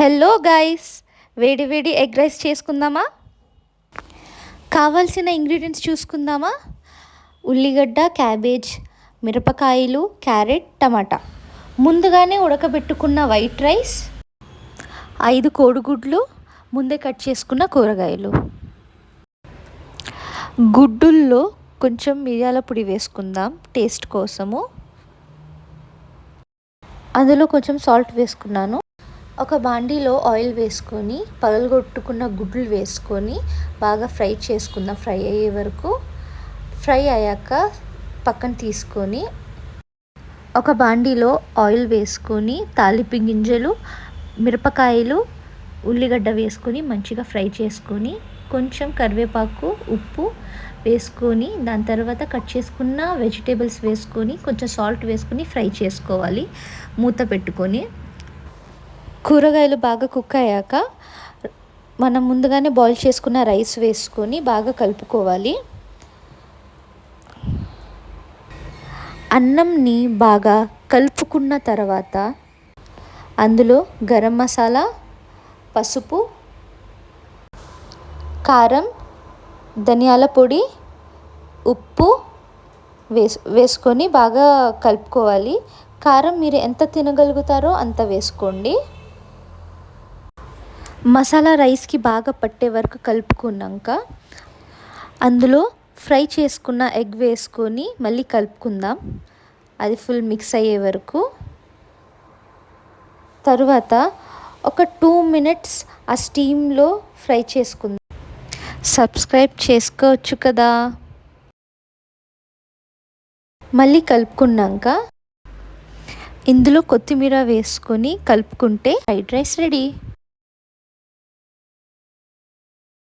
Hello guys వేడి వేడి egg rice చేసుకుందామా? కావాల్సిన ఇంగ్రీడియంట్స్ చూసుకుందామా? ఉల్లిగడ్డ క్యాబేజ్ మిరపకాయలు క్యారెట్ టమాటా. ముందుగానే ఉడకబెట్టుకున్న వైట్ రైస్ ఐదు కోడిగుడ్లు ముందే కట్ చేసుకున్న కూరగాయలు. గుడ్డుల్లో కొంచెం మిరియాల పొడి వేసుకుందాం టేస్ట్ కోసము. అందులో కొంచెం సాల్ట్ వేసుకున్నాను. ఒక బాండీలో ఆయిల్ వేసుకొని పగలగొట్టుకున్న గుడ్లు వేసుకొని బాగా ఫ్రై చేసుకుందాం. ఫ్రై అయ్యే వరకు ఫ్రై అయ్యాక పక్కన తీసుకొని ఒక బాండీలో ఆయిల్ వేసుకొని తాలింపు గింజలు మిరపకాయలు ఉల్లిగడ్డ వేసుకొని మంచిగా ఫ్రై చేసుకొని కొంచెం కరివేపాకు ఉప్పు వేసుకొని దాని తర్వాత కట్ చేసుకున్న వెజిటేబుల్స్ వేసుకొని కొంచెం సాల్ట్ వేసుకొని ఫ్రై చేసుకోవాలి. మూత పెట్టుకొని కూరగాయలు బాగా కుక్ అయ్యాక మనం ముందుగానే బాయిల్ చేసుకున్న రైస్ వేసుకొని బాగా కలుపుకోవాలి. అన్నంని బాగా కలుపుకున్న తర్వాత అందులో గరం మసాలా పసుపు కారం ధనియాల పొడి ఉప్పు వేసు వేసుకొని బాగా కలుపుకోవాలి. కారం మీరు ఎంత తినగలుగుతారో అంత వేసుకోండి. మసాలా రైస్కి బాగా పట్టే వరకు కలుపుకున్నాక అందులో ఫ్రై చేసుకున్న ఎగ్ వేసుకొని మళ్ళీ కలుపుకుందాం. అది ఫుల్ మిక్స్ అయ్యే వరకు. తరువాత ఒక టూ మినిట్స్ ఆ స్టీమ్లో ఫ్రై చేసుకుందాం. సబ్స్క్రైబ్ చేసుకోవచ్చు కదా. మళ్ళీ కలుపుకున్నాక ఇందులో కొత్తిమీర వేసుకొని కలుపుకుంటే ఫ్రైడ్ రైస్ రెడీ.